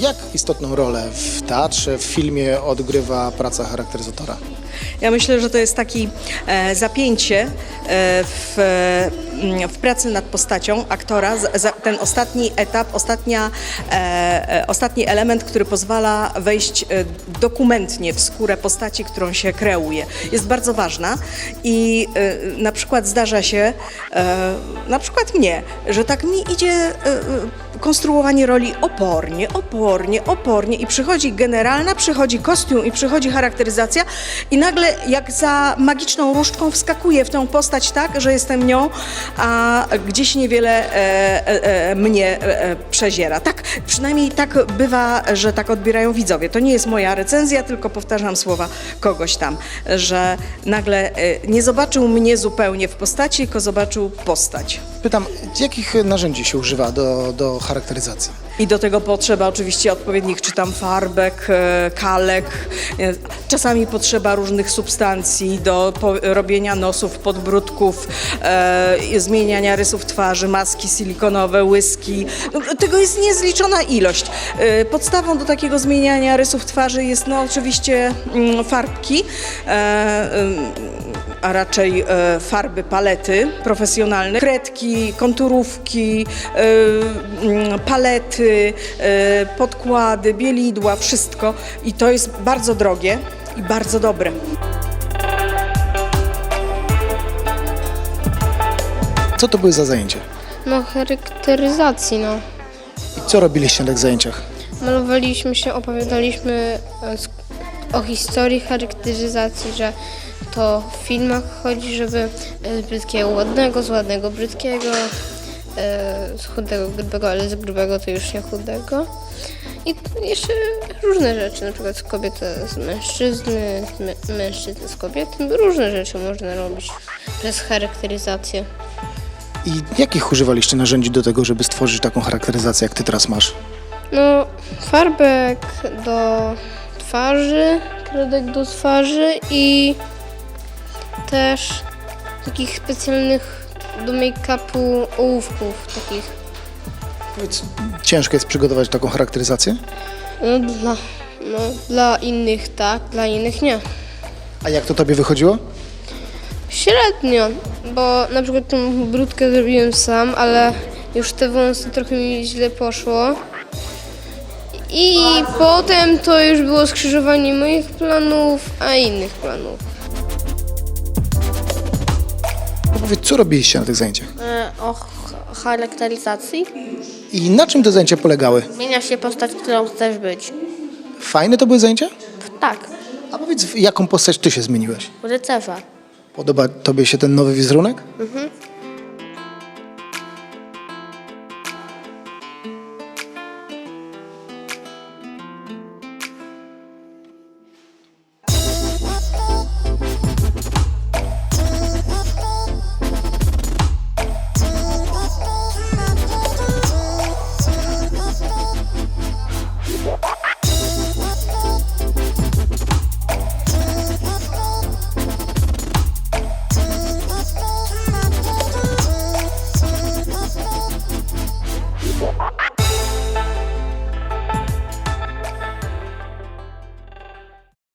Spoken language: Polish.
Jak istotną rolę w teatrze, w filmie odgrywa praca charakteryzatora? Ja myślę, że to jest taki e, zapięcie e, w, w pracy nad postacią aktora, ten ostatni etap, ostatnia, e, e, ostatni element, który pozwala wejść e, dokumentnie w skórę postaci, którą się kreuje. Jest bardzo ważna i na przykład zdarza się, na przykład mnie, że tak mi idzie konstruowanie roli opornie, opornie, opornie i przychodzi generalna, przychodzi kostium i przychodzi charakteryzacja i nagle jak za magiczną różdżką wskakuje w tę postać tak, że jestem nią, a gdzieś niewiele e, e, e, mnie e, e, przeziera. Tak, przynajmniej tak bywa, że tak odbierają widzowie. To nie jest moja recenzja, tylko powtarzam słowa kogoś tam, że nagle nie zobaczył mnie zupełnie w postaci, tylko zobaczył postać. Pytam, jakich narzędzi się używa do, do charakteryzacji? I do tego potrzeba oczywiście odpowiednich, czy tam farbek, e, kalek. e, Czasami potrzeba różnych substancji do robienia nosów, podbródków, e, zmieniania rysów twarzy, maski silikonowe, łyski. No, Tego jest niezliczona ilość. Podstawą do takiego zmieniania rysów twarzy jest no oczywiście mm, farbki. A raczej farby palety profesjonalne, kredki, konturówki, mm, palety, e, podkłady, bielidła, wszystko. I to jest bardzo drogie i bardzo dobre. Co to były za zajęcia? No, charakteryzacji, no. I co robiliście na tych zajęciach? Malowaliśmy się, opowiadaliśmy e, o historii charakteryzacji, że to w filmach chodzi, żeby e, z brzydkiego ładnego, z ładnego brzydkiego, e, z chudego grubego, ale z grubego to już nie chudego. I jeszcze różne rzeczy, na przykład z kobiety z mężczyzny, z mę- mężczyzny z kobiety. Różne rzeczy można robić przez charakteryzację. I jakich używaliście narzędzi do tego, żeby stworzyć taką charakteryzację, jak ty teraz masz? No, farbek do twarzy, kredek do twarzy i też takich specjalnych do make-upu ołówków takich. Powiedz, ciężko jest przygotować taką charakteryzację? No dla, no, dla innych tak, dla innych nie. A jak to tobie wychodziło? Średnio, bo na przykład tą brudkę zrobiłem sam, ale już te wąsy trochę mi źle poszło. I potem to już było skrzyżowanie moich planów, a innych planów. Powiedz, co robiliście na tych zajęciach? E, o ch- charakteryzacji. I na czym te zajęcia polegały? Zmienia się postać, którą chcesz być. Fajne to były zajęcia? Tak, A powiedz, w jaką postać ty się zmieniłeś? rycerza. Podoba tobie się ten nowy wizerunek?